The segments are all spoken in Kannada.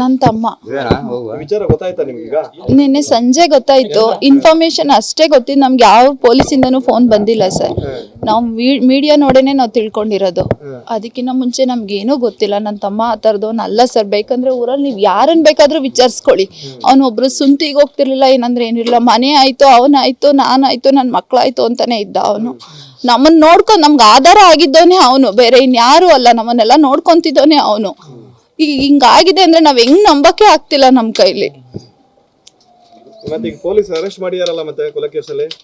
ನನ್ನ ತಮ್ಮ. ವಿಚಾರ ಗೊತ್ತಾಯ್ತಾ ನಿಮ್ಗೀಗ ನಿನ್ನೆ ಸಂಜೆ ಗೊತ್ತಾಯ್ತು. ಇನ್ಫಾರ್ಮೇಶನ್ ಅಷ್ಟೇ ಗೊತ್ತಿದ್ದು ನಮ್ಗೆ ಯಾವ ಪೊಲೀಸಿಂದನೂ ಫೋನ್ ಬಂದಿಲ್ಲ ಸರ್. ನಾವು ಮೀಡಿಯಾ ನೋಡೇನೆ ನಾವು ತಿಳ್ಕೊಂಡಿರೋದು. ಅದಕ್ಕಿಂತ ಮುಂಚೆ ನಮ್ಗೇನೂ ಗೊತ್ತಿಲ್ಲ. ನನ್ನ ತಮ್ಮ ಆ ಥರದವನು ಅಲ್ಲ ಸರ್. ಬೇಕಂದ್ರೆ ಊರಲ್ಲಿ ನೀವು ಯಾರನ್ನ ಬೇಕಾದ್ರೂ ವಿಚಾರಿಸ್ಕೊಳ್ಳಿ. ಅವನೊಬ್ರು ಸುಂತಿಗೆ ಹೋಗ್ತಿರ್ಲಿಲ್ಲ. ಏನಂದ್ರೆ ಏನಿಲ್ಲ. ಮನೆ ಆಯ್ತು ಅವನಾಯ್ತು ನಾನಾಯ್ತು ನನ್ನ ಮಕ್ಕಳಾಯ್ತು ಅಂತಾನೆ ಇದ್ದ ಅವನು. ನಮ್ಮನ್ನ ನೋಡ್ಕೊಂಡು ನಮ್ಗೆ ಆಧಾರ ಆಗಿದ್ದೋನೆ ಅವನು. ಬೇರೆ ಇನ್ಯಾರು ಅಲ್ಲ ನಮ್ಮನ್ನೆಲ್ಲ ನೋಡ್ಕೊಂತಿದ್ದವನೇ ಅವನು. ಈಗ ಹಿಂಗಾಗಿದೆ ಅಂದ್ರೆ ನಾವ್ ಹೆಂಗ್ ನಂಬಕ್ಕೆ ಆಗ್ತಿಲ್ಲ ನಮ್ ಕೈಲಿ.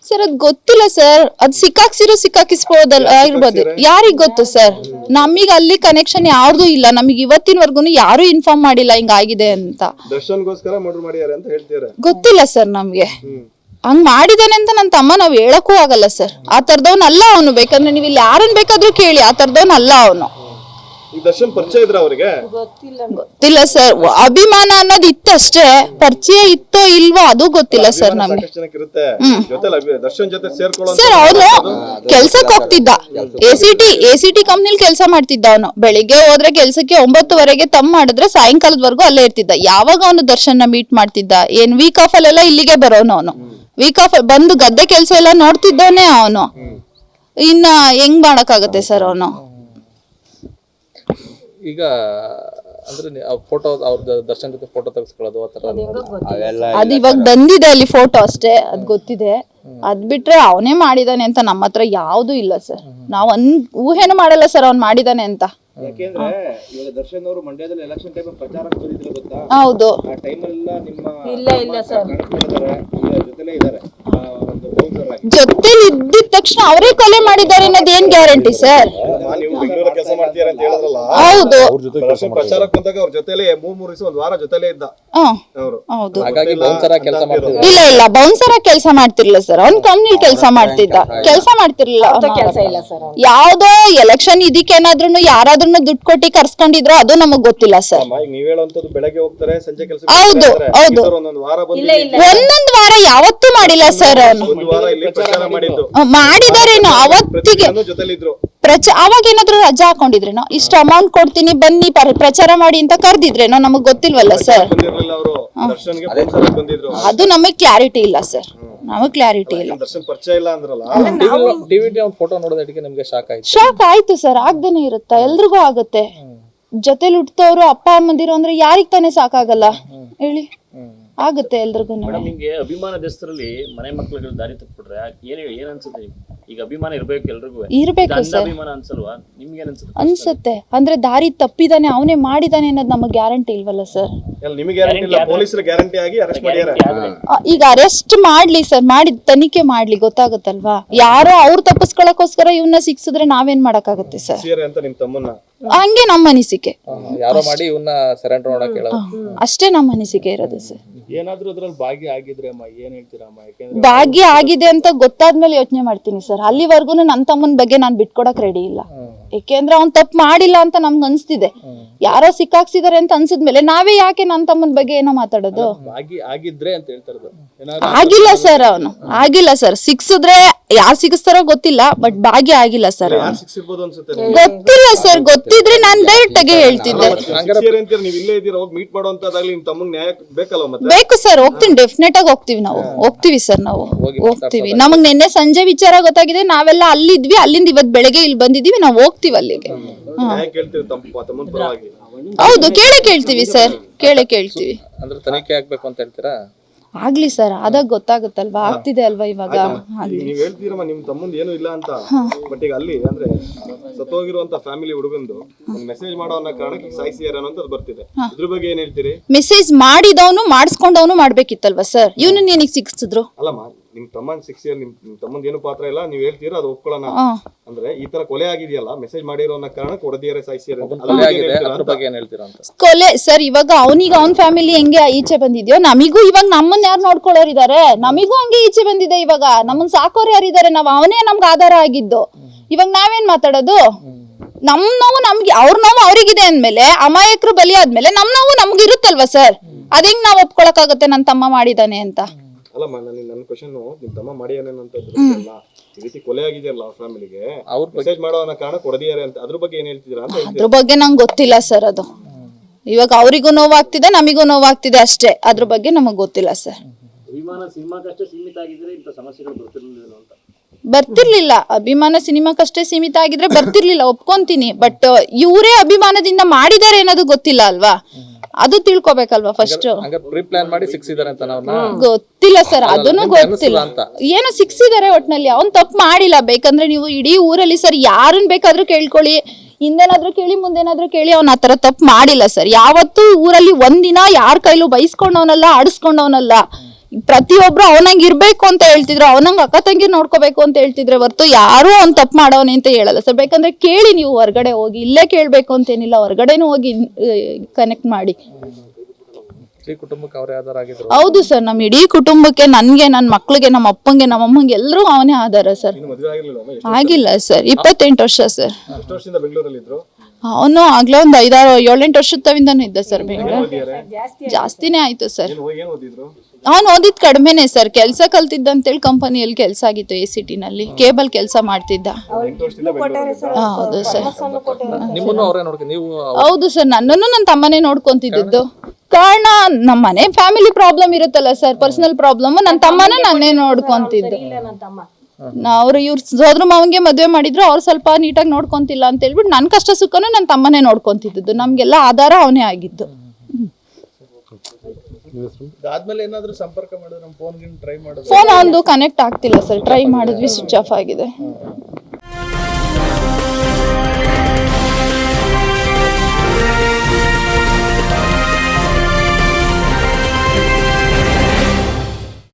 ಸರ್ ಅದ್ ಗೊತ್ತಿಲ್ಲ ಸರ್. ಅದ್ ಸಿಕ್ಕಾಕ್ಸಿರೋ ಸಿಕ್ಕಾಕಿಸ್ಬೋದಲ್ಲ ಇರ್ಬೋದು ಯಾರಿಗ್ ಗೊತ್ತು ಸರ್? ನಮಗ್ ಅಲ್ಲಿ ಕನೆಕ್ಷನ್ ಯಾರ್ದು ಇಲ್ಲ. ನಮಗ್ ಇವತ್ತಿನವರೆಗೂ ಯಾರು ಇನ್ಫಾರ್ಮ್ ಮಾಡಿಲ್ಲ ಹಿಂಗಾಗಿದೆ ಅಂತ. ಗೊತ್ತಿಲ್ಲ ಸರ್ ನಮ್ಗೆ. ಹಂಗ್ ಮಾಡಿದಾನೆ ಅಂತ ನನ್ನ ತಮ್ಮ ನಾವ್ ಹೇಳಕ್ಕೂ ಆಗಲ್ಲ ಸರ್. ಆ ತರದವ್ನ ಅಲ್ಲ ಅವನು. ಬೇಕಂದ್ರೆ ನೀವು ಇಲ್ಲಿ ಯಾರನ್ನ ಬೇಕಾದ್ರೂ ಕೇಳಿ, ಆ ತರದವ್ನ ಅಲ್ಲ ಅವನು. ದರ್ಶನ್ ಪರಿಚಯ ಇದ್ರ ಅವರಿಗೆ? ಗೊತ್ತಿಲ್ಲ ಸರ್. ಅಭಿಮಾನ ಅನ್ನೋದು ಇತ್ತಷ್ಟೇ ಪರಿಚಯ ಇತ್ತೋ ಇಲ್ವೋ ಅದು ಗೊತ್ತಿಲ್ಲ ಸರ್ ನಮ್ಗೆ. ಜನಕ್ಕೆ ಇರುತ್ತೆ. ದರ್ಶನ್ ಜೊತೆ ಸೇರ್ಕೊಳ್ಳೋ ಸರ್ ಅವನು ಕೆಲ್ಸಕ್ಕೆ ಹೋಗ್ತಿದ್ದ. A C T A C T ಕಂಪ್ನಿಲಿ ಕೆಲಸ ಮಾಡ್ತಿದ್ದ ಅವನು. ಬೆಳಿಗ್ಗೆ ಹೋದ್ರೆ ಕೆಲ್ಸಕ್ಕೆ ಒಂಬತ್ತುವರೆಗೆ ತಮ್ಮ ಮಾಡಿದ್ರೆ ಸಾಯಂಕಾಲದವರೆಗೂ ಅಲ್ಲೇ ಇರ್ತಿದ್ದ. ಯಾವಾಗ ಅವನು ದರ್ಶನ ಮೀಟ್ ಮಾಡ್ತಿದ್ದ? ಏನ್ ವೀಕ್ ಆಫ್ ಅಲ್ಲೆಲ್ಲ ಇಲ್ಲಿಗೆ ಬರೋನು ಅವನು. ವೀಕ್ ಆಫ್ ಬಂದು ಗದ್ದೆ ಕೆಲಸ ಎಲ್ಲ ನೋಡ್ತಿದ್ದವನೇ ಅವನು. ಇನ್ನ ಹೆಂಗ್ ಮಾಡಕ್ಕಾಗತ್ತೆ ಸರ್ ಅವನು? ಈಗ ಅಂದ್ರೆ ಫೋಟೋ ಅವ್ರ ದರ್ಶನ್ ಜೊತೆ ಫೋಟೋ ತೆಗೆಸ್ಕೊಳ್ಳೋದು ಆ ಥರ ಅದ್ ಇವಾಗ ಬಂದಿದೆ ಅಲ್ಲಿ ಫೋಟೋ ಅಷ್ಟೇ ಅದ್ ಗೊತ್ತಿದೆ. ಅದ್ ಬಿಟ್ರೆ ಅವನೇ ಮಾಡಿದಾನೆ ಅಂತ ನಮ್ಮ ಹತ್ರ ಯಾವ್ದು ಇಲ್ಲ ಸರ್. ನಾವ್ ಅನ್ ಊಹೆನೂ ಮಾಡಲ್ಲ ಸರ್ ಅವ್ನ್ ಮಾಡಿದಾನೆ ಅಂತ. ಯಾಕೆಂದ್ರೆ ಇವಾಗ ದರ್ಶನ್ ಅವರು ಮಂಡ್ಯದಲ್ಲಿ ಎಲೆಕ್ಷನ್ ಟೈಮ್ ಪ್ರಚಾರಕ್ಕೆ ಬಂದಿದ್ರು ಗೊತ್ತಾ? ಹೌದು. ಆ ಟೈಮಲ್ಲೆಲ್ಲ ನಿಮ್ಮ ಇಲ್ಲ ಇಲ್ಲ ಸರ್. ಜೊತೆಲೇ ಇದ್ದಾರೆ. ಒಂದು ಬೌನ್ಸರ್ ಆಗಿ. ಜೊತೆಲಿ ಇದ್ದಿದ ತಕ್ಷಣ ಅವರೇ ಕೊಲೆ ಮಾಡಿದ್ದಾರೆ ಅನ್ನೋದು ಏನ್ ಗ್ಯಾರಂಟಿ ಸರ್? ನೀವು ಬೆಂಗಳೂರ ಕೆಲಸ ಮಾಡ್ತೀರಾ ಅಂತ ಹೇಳಿದ್ರಲ್ಲ? ಹೌದು. ದರ್ಶನ್ ಪ್ರಚಾರಕ್ಕೆ ಬಂದಾಗ ಅವ್ರ ಜೊತೆಲೇ ಮೂರ್ ಮೂರ್ ದಿವಸ ಒಂದ್ ವಾರ ಜೊತೆಲೇ ಇದ್ದ ಅವರು. ಹೌದು. ಹಾಗಾಗಿ ಬೌನ್ಸರ ಕೆಲಸ ಮಾಡ್ತಿದ್ರು? ಇಲ್ಲ ಇಲ್ಲ ಬೌನ್ಸರ ಕೆಲಸ ಮಾಡ್ತಿರ್ಲಿಲ್ಲ ಸರ್. ಅವ್ನ್ ಕಂಪ್ನಿ ಕೆಲಸ ಮಾಡ್ತಿದ್ದ. ಕೆಲಸ ಮಾಡ್ತಿರ್ಲಿಲ್ಲ. ಕೆಲಸ ಇಲ್ಲ ಸರ್ ಯಾವ್ದೋ ಎಲೆಕ್ಷನ್ ಇದಕ್ಕೇನಾದ್ರೂ ಯಾರಾದ್ರೂ ದುಡ್ಡು ಕೊಟ್ಟಿ ಕರ್ಸ್ಕೊಂಡಿದ್ರು ಅದು ನಮಗ್ ಗೊತ್ತಿಲ್ಲ ಸರ್. ಅಮ್ಮ ಈಗ ನೀವ್ ಹೇಳೋಂಥದ್ದು ಬೆಳಗ್ಗೆ ಹೋಗ್ತಾರೆ ಸಂಜೆ ಕೆಲಸ ಹೌದು, ಹೌದು. ಒಂದೊಂದು ವಾರ ಬಂದು ಒಂದೊಂದ್ ವಾರ ಯಾವತ್ತೂ ಮಾಡಿಲ್ಲ ಸರ್ ಅವನು. ಒಂದು ವಾರ ಇಲ್ಲಿ ಪ್ರಚಾರ ಮಾಡಿದ್ದು. ಮಾಡಿದಾರೇನೋ ಅವತ್ತಿಗೆ. ಜೊತೆಲಿದ್ರು. ಪ್ರಚ ಅವಾಗ ಏನಾದ್ರು ರಜಾ ಹಾಕೊಂಡಿದ್ರೇನೋ? ಇಷ್ಟು ಅಮೌಂಟ್ ಕೊಡ್ತೀನಿ ಬನ್ನಿ ಪರ- ಪ್ರಚಾರ ಮಾಡಿ ಅಂತ ಕರ್ದಿದ್ರೇನೋ? ನಮಗ್ ಗೊತ್ತಿಲ್ವಲ್ಲ ಸರ್. ಬಂದಿರ್ಲಿಲ್ಲ ಅವರು. ದರ್ಶನ್ಗೆ ಬೋನ್ಸರ ಬಂದಿದ್ರು. ಅದು ನಮಗ್ ಕ್ಲಾರಿಟಿ ಇಲ್ಲ ಸರ್. ನಮಗ್ ಕ್ಲಾರಿಟಿ ಇಲ್ಲ. ದರ್ಶನ್ ಪರಿಚಯ ಇಲ್ಲ ಅಂದ್ರಲ್ಲ? ಡಿವಿಡಿ ಫೋಟೋ ನೋಡೋದಕ್ಕೆ ನಿಮ್ಗೆ ಶಾಕ್ ಆಯ್ತು. ಶಾಕ್ ಆಯ್ತು ಸರ್ ಆಗ್ದೇನೆ ಇರುತ್ತಾ? ಎಲ್ರಿಗೂ ಆಗುತ್ತೆ. ಜೊತೆಲಿ ಹುಟ್ಟದವ್ರು ಅಪ್ಪ ಅಮ್ಮಂದಿರು ಅಂದ್ರೆ ಯಾರಿಗ್ ತಾನೇ ಸಾಕಾಗಲ್ಲ? ಹೇಳಿ. ಆಗುತ್ತೆ ಎಲ್ರಿಗೂ ನಿಮಗೆ ಅಭಿಮಾನ ದೇಶದಲ್ಲಿ ಮನೆ ಮಕ್ಕಳಿಗೆ ದಾರಿ ತಪ್ಪಿಬಿಟ್ರೆ ಏನ್ ಏನ್ ಅನ್ಸುತ್ತೆ ಈಗ ಅಭಿಮಾನ ಇರ್ಬೇಕು ಎಲ್ರಿಗೂ. ಇರ್ಬೇಕು ಸರ್. ಅಭಿಮಾನ ಅನ್ಸಲ್ವಾ? ನಿಮ್ಗೆ ಏನ್ ಅನ್ಸುತ್ತೆ ಅನ್ಸುತ್ತೆ. ಅಂದ್ರೆ ದಾರಿ ತಪ್ಪಿದಾನೆ ಅವನೇ ಮಾಡಿದಾನೆ ಅನ್ನೋದು ನಮಗೆ ಗ್ಯಾರಂಟಿ ಇಲ್ವಲ್ಲ ಸರ್? ನಿಮಗೆ ಗ್ಯಾರಂಟಿ ಇಲ್ಲ. ಪೊಲೀಸರು ಗ್ಯಾರಂಟಿ ಆಗಿ ಅರೆಸ್ಟ್ ಮಾಡ್ಯಾರ. ಆ, ಈಗ ಅರೆಸ್ಟ್ ಮಾಡ್ಲಿ ಸರ್. ಮಾಡಿ ತನಿಖೆ ಮಾಡ್ಲಿ ಗೊತ್ತಾಗುತ್ತಲ್ವಾ? ಯಾರೋ ಅವ್ರು ತಪ್ಪಿಸ್ಕೊಳಕೋಸ್ಕರ ಇವನ್ನ ಸಿಕ್ಸಿದ್ರೆ ನಾವೇನ್ ಮಾಡಕ್ಕಾಗತ್ತೆ ಸರ್? ಸೀರೆ ಅಂತ ನಿಮ್ ತಮ್ಮನ್ನ ಹಂಗೆ ನಮ್ಮ ಅನಿಸಿಕೆ. ಯಾರೋ ಮಾಡಿ ಇವನ್ನ ಸರೆಂಡರ್ ಮಾಡಕ್ ಹೇಳೋದು. ಅಷ್ಟೇ ನಮ್ಮ ಅನಿಸಿಕೆ ಇರೋದು ಸರ್. ಏನಾದ್ರೂ ಅದ್ರಲ್ಲಿ ಭಾಗಿ ಆಗಿದ್ರೆ ಅಮ್ಮ ಏನ್ ಹೇಳ್ತೀರಾ ಅಮ್ಮ? ಯಾಕೆಂದ್ರೆ ಭಾಗ್ಯ ಆಗಿದೆ ಅಂತ ಗೊತ್ತಾದ್ಮೇಲೆ ಯೋಚನೆ ಮಾಡ್ತೀನಿ ಸರ್. ಅಲ್ಲಿವರೆಗೂ ನನ್ನ ತಮ್ಮನ ಬಗ್ಗೆ ನಾನು ಬಿಟ್ಕೊಡಕ್ ರೆಡಿ ಇಲ್ಲ. ಯಾಕೆಂದ್ರೆ ಅವ್ನ್ ತಪ್ಪು ಮಾಡಿಲ್ಲ ಅಂತ ನಮ್ಗೆ ಅನ್ಸ್ತಿದೆ. ಯಾರೋ ಸಿಕ್ಕಾಕ್ಸಿದಾರೆ ಅಂತ ಅನ್ಸಿದ್ಮೇಲೆ ನಾವೇ ಯಾಕೆ ನನ್ನ ತಮ್ಮನ ಬಗ್ಗೆ ಏನೋ ಮಾತಾಡೋದು? ಭಾಗಿ ಆಗಿದ್ರೆ ಅಂತ ಹೇಳ್ತಾ ಇರೋದು. ಏನಾದ್ರು ಆಗಿಲ್ಲ ಸರ್ ಅವನು. ಆಗಿಲ್ಲ ಸರ್. ಸಿಕ್ಸಿದ್ರೆ ಯಾರು ಸಿಗಿಸ್ತಾರೋ ಗೊತ್ತಿಲ್ಲ ಬಟ್ ಭಾಗ್ಯ ಆಗಿಲ್ಲ ಸರ್ ಗೊತ್ತಿಲ್ಲ ಸರ್ ಅನ್ಸುತ್ತೆ ಗೊತ್ತಿಲ್ಲ ಸರ್ ಗೊತ್ತಿದ್ರೆ ನಾನು ಡೈರೆಕ್ಟ್ ಆಗಿ ಹೇಳ್ತಿದ್ದೆ. ಇದೀರ ಬೇಕು ಸರ್ ಹೋಗ್ತೀನಿ ಡೆಫಿನೆಟ್ ಆಗಿ ಹೋಗ್ತೀವಿ ನಾವು. ಹೋಗ್ತೀವಿ ಸರ್ ನಾವು. ಹೋಗ್ತೀವಿ. ನಮಗ್ ನಿನ್ನೆ ಸಂಜೆ ವಿಚಾರ ಗೊತ್ತಾಗಿದೆ ನಾವೆಲ್ಲ ಅಲ್ಲಿದ್ವಿ ಅಲ್ಲಿಂದ ಇವತ್ ಬೆಳಗ್ಗೆ ಇಲ್ಲಿ ಬಂದಿದೀವಿ ನಾವು ಹೋಗ್ತೀವಿ ಅಲ್ಲಿಗೆ. ಹೌದು ಕೇಳಿ ಕೇಳ್ತೀವಿ ಸರ್ ಕೇಳಿ ಕೇಳ್ತೀವಿ. ಅಂದ್ರೆ ತನಿಖೆ ಆಗ್ಬೇಕು ಅಂತ ಹೇಳ್ತೀರಾ? ಆಗ್ಲಿ ಸರ್ ಅದಾಗ ಗೊತ್ತಾಗುತ್ತಲ್ವಾ? ಆಗ್ತಿದೆ ಅಲ್ವಾ ಇವಾಗ? ನೀವ್ ಹೇಳ್ತೀರಮ್ಮ ನಿಮ್ ತಮ್ಮಂದ್ ಏನು ಇಲ್ಲ ಅಂತ. ಬಟ್ ಈಗ ಅಲ್ಲಿ ಅಂದ್ರೆ ಸತ್ತೋಗಿರುವಂತ ಫ್ಯಾಮಿಲಿ ಹುಡುಗಂದು ಮೆಸೇಜ್ ಮಾಡೋ ಅನ್ನೋ ಕಾರಣಕ್ಕೆ ಅನ್ನೋ ಅನ್ನೋದು ಬರ್ತಿದೆ. ಇದ್ರ ಬಗ್ಗೆ ಏನ್ ಹೇಳ್ತೀರಿ? ಮೆಸೇಜ್ ಮಾಡಿದವನು ಮಾಡಿಸ್ಕೊಂಡವನು ಮಾಡ್ಬೇಕಿತ್ತಲ್ವಾ ಸರ್ ಇವನು ಏನಕ್ಕೆ ಸಿಕ್ಸಿದ್ರು ಅಲ್ಲಮ್ಮ ನಿಮ್ ತಮ್ಮನ್ ಸಿಕ್ಸಿ ನಿಮ್ ನಿಮ್ ತಮ್ಮಂದ್ ಏನು ಪಾತ್ರ ಇಲ್ಲ ನೀವ್ ಹೇಳ್ತೀರಾ ಅದು ಒಪ್ಕೊಳ್ಳೋಣ? ಅಂದ್ರೆ ಈ ತರ ಕೊಲೆ ಆಗಿದೆಯಲ್ಲ ಮೆಸೇಜ್ ಮಾಡಿರೋ ಅನ್ನೋ ಸಾಯಿಸಿಯಾರ. ಅದ್ರ ಕೊಲೆ ಬಗ್ಗೆ ಏನ್ ಆಗಿದೆ. ಹೇಳ್ತೀರಾ ಅಂತ? ಬಗ್ಗೆ ಏನ್ ಹೇಳ್ತೀರಾ ಅಂತ? ಕೊಲೆ ಸರ್ ಇವಾಗ ಅವನಿಗೆ ಅವನ ಫ್ಯಾಮಿಲಿ ಹೆಂಗೆ ಈಚೆ ಬಂದಿದ್ಯೋ ನಮಿಗೂ ಇವಾಗ ನಮ್ಮನ್ನ ಯಾರು ನೋಡ್ಕೊಳ್ಳೋರು ಇದಾರೆ? ನಮಿಗೂ ಹಂಗೆ ಈಚೆ ಬಂದಿದೆ ಇವಾಗ. ನಮ್ಮನ್ ಸಾಕೋರು ಯಾರಿದ್ದಾರೆ ನಾವ್ ಅವನೇ ನಮ್ಗೆ ಆಧಾರ ಆಗಿದ್ದು. ಇವಾಗ ನಾವೇನ್ ಮಾತಾಡೋದು? ನಮ್ ನೋವು ನಮ್ಗೆ ಅವ್ರ ನೋವು ಅವ್ರಿಗಿದೆ ಅಂದ್ಮೇಲೆ ಅಮಾಯಕರು ಬಲಿ ಆದ್ಮೇಲೆ ನಮ್ ನೋವು ನಮ್ಗೆ ಇರುತ್ತಲ್ವಾ ಸರ್ ಹೆಂಗ್ ನಾವ್ ಒಪ್ಕೊಳಕಾಗತ್ತೆ ನನ್ ತಮ್ಮ ಮಾಡಿದಾನೆ ಅಂತ? ಅಲ್ಲಮ್ಮ ನನ್ನ ನನ್ನ ಕ್ವಶನ್ ನಿಮ್ ತಮ್ಮ ಮಾಡಿ ಏನೇನಂತದ್ದು ಈ ರೀತಿ ಕೊಲೆ ಆಗಿದೆಯಲ್ಲ ಅವ್ರ ಫ್ಯಾಮಿಲಿಗೆ ಅವ್ರ ಮೆಸೇಜ್ ಮಾಡೋ ಅನ್ನೋ ಕಾರಣ ಹೊಡೆದಿದ್ದಾರೆ ಅಂತ ಅದ್ರ ಬಗ್ಗೆ ಏನ್ ಹೇಳ್ತಿದ್ದೀರಾ ಅಂತ ಅದ್ರ ಬಗ್ಗೆ ನಂಗೆ ಗೊತ್ತಿಲ್ಲ ಸರ್ ಅದು. ಇವಾಗ ಅವರಿಗೂ ನೋವಾಗ್ತಿದೆ ನಮಿಗೂ ನೋವಾಗ್ತಿದೆ ಅಷ್ಟೇ. ಅದ್ರ ಬಗ್ಗೆ ನಮಗೆ ಗೊತ್ತಿಲ್ಲ ಸರ್. ಅಭಿಮಾನ ಸಿನಿಮಾಕ್ಕಷ್ಟೇ ಸೀಮಿತ ಆಗಿದ್ರೆ ಇಂಥ ಸಮಸ್ಯೆಗಳು ಬರ್ತಿರ್ಲಿಲ್ಲ ಅಂತ. ಬರ್ತಿರ್ಲಿಲ್ಲ. ಅಭಿಮಾನ ಸಿನಿಮಾಕ್ಕಷ್ಟೇ ಸೀಮಿತ ಆಗಿದ್ರೆ ಬರ್ತಿರ್ಲಿಲ್ಲ ಒಪ್ಕೊಂತೀನಿ. ಬಟ್ ಇವರೇ ಅಭಿಮಾನದಿಂದ ಮಾಡಿದಾರೆ ಅನ್ನೋದು ಗೊತ್ತಿಲ್ಲ ಅಲ್ವಾ? ಅದು ತಿಳ್ಕೊಬೇಕಲ್ವಾ ಫಸ್ಟ್ ಗೊತ್ತಿಲ್ಲ ಸರ್ ಅದನ್ನು ಗೊತ್ತಿಲ್ಲ. ಏನೋ ಸಿಕ್ಸಿದಾರೆ ಒಟ್ನಲ್ಲಿ. ಅವ್ನ್ ತಪ್ಪು ಮಾಡಿಲ್ಲ. ಬೇಕಂದ್ರೆ ನೀವು ಇಡೀ ಊರಲ್ಲಿ ಸರ್ ಯಾರನ್ನ ಬೇಕಾದ್ರೂ ಕೇಳ್ಕೊಳ್ಳಿ. ಹಿಂದೇನಾದ್ರೂ ಕೇಳಿ, ಮುಂದೇನಾದ್ರೂ ಕೇಳಿ ಅವ್ನ ಆತರ ತಪ್ಪು ಮಾಡಿಲ್ಲ ಸರ್. ಯಾವತ್ತೂ ಊರಲ್ಲಿ ಒಂದಿನ ಯಾರ ಕೈಲೂ ಬೈಸ್ಕೊಂಡವನಲ್ಲ, ಆಡಿಸ್ಕೊಂಡವನಲ್ಲ. ಪ್ರತಿಯೊಬ್ರು ಅವನಂಗ್ ಇರ್ಬೇಕು ಅಂತ ಹೇಳ್ತಿದ್ರು, ಅವನಂಗ್ ಅಕ್ಕ ತಂಗಿ ನೋಡ್ಕೋಬೇಕು ಅಂತ ಹೇಳ್ತಿದ್ರೆ ಹೊರ್ತು ಯಾರು ಅವ್ನ್ ತಪ್ಪು ಮಾಡವನೆ ಅಂತ ಹೇಳಲ್ಲ ಸರ್. ಬೇಕಂದ್ರೆ ಕೇಳಿ ನೀವು ಹೊರಗಡೆ ಹೋಗಿ, ಇಲ್ಲೇ ಕೇಳ್ಬೇಕು ಅಂತೇನಿಲ್ಲ ಹೊರಗಡೆನೂ ಹೋಗಿ ಕನೆಕ್ಟ್ ಮಾಡಿ. ಈ ಕುಟುಂಬಕ್ಕೆ ಅವರೇ ಆಧಾರ ಆಗಿದ್ರು ಹೌದು ಸರ್ ನಮ್ಮ ಇಡೀ ಕುಟುಂಬಕ್ಕೆ ನನ್ಗೆ ನನ್ನ ಮಕ್ಳಿಗೆ ನಮ್ಮ ಅಪ್ಪಂಗೆ ನಮ್ಮ ಅಮ್ಮಂಗೆ ಎಲ್ಲರೂ ಅವನೇ ಆಧಾರ ಸರ್. ಇನ್ನು ಮದುವೆ ಆಗಿರ್ಲಿಲ್ಲ ಅಮ್ಮ? ಎಷ್ಟು ಆಗಿಲ್ಲ ಸರ್ ಇಪ್ಪತ್ತೆಂಟು ವರ್ಷ ಸರ್. ಎಷ್ಟು ವರ್ಷದಿಂದ ಬೆಂಗಳೂರಲ್ಲಿ ಇದ್ರು? ಅವನು ಆಗ್ಲೇ ಒಂದು ಐದಾರು ಏಳೆಂಟು ವರ್ಷದ ತವಿಂದನೂ ಇದ್ದ ಸರ್ ಬೆಂಗಳೂರು. ಜಾಸ್ತಿನೇ ಆಯ್ತು ಸರ್. ಏನು ಏನ್ ಓದಿದ್ರು? ಅವ್ನು ಓದಿದ್ ಕಡಿಮೆನೆ ಸರ್ ಕೆಲಸ ಕಲ್ತಿದ್ದ ಅಂತೇಳಿ ಕಂಪನಿಯಲ್ಲಿ ಕೆಲಸ ಆಗಿತ್ತು ಎ ಸಿಟಿನಲ್ಲಿ ಕೇಬಲ್ ಕೆಲಸ ಮಾಡ್ತಿದ್ದ. ಎಂಟು ವರ್ಷದಿಂದ ಬೆಂಗಳೂರಲ್ಲಿ ಹಾ, ಹೌದು ಸರ್. ನಿಮ್ಮನ್ನು ಅವರೇ ನೋಡ್ಕೊಂಡು ನೀವು ಹೌದು ಸರ್ ನನ್ನನ್ನು ನನ್ನ ತಮ್ಮನೇ ನೋಡ್ಕೊಂತಿದ್ದು ಕಾರಣ ನಮ್ಮ ಮನೆ ಫ್ಯಾಮಿಲಿ ಪ್ರಾಬ್ಲಮ್ ಇರುತ್ತಲ್ಲ ಸರ್ ಪರ್ಸನಲ್ ಪ್ರಾಬ್ಲಮ್ ನನ್ನ ತಮ್ಮನ ನಾನೇ ನೋಡ್ಕೊಂತಿದ್ದು. ಅವ್ರು ಇವ್ರ ಸೋದ್ರ ಮಾವನ್ಗೆ ಮದುವೆ ಮಾಡಿದ್ರು ಅವ್ರು ಸ್ವಲ್ಪ ನೀಟಾಗಿ ನೋಡ್ಕೊಂತಿಲ್ಲ ಅಂತ ಹೇಳ್ಬಿಟ್ಟು ನನ್ನ ಕಷ್ಟ ಸುಖನೂ ನನ್ನ ತಮ್ಮನೇ ನೋಡ್ಕೊಂತಿದ್ದು ನಮ್ಗೆಲ್ಲ ಆಧಾರ ಅವನೇ ಆಗಿದ್ದು. ಆದ್ಮೇಲೆ ಏನಾದ್ರು ಸಂಪರ್ಕ ಮಾಡಿದ್ರೆ ನಮ್ಮ ಫೋನ್ ಟ್ರೈ ಮಾಡೋದು ಫೋನ್ ಒಂದು ಕನೆಕ್ಟ್ ಆಗ್ತಿಲ್ಲ ಸರ್ ಟ್ರೈ ಮಾಡಿದ್ವಿ ಸ್ವಿಚ್ ಆಫ್ ಆಗಿದೆ.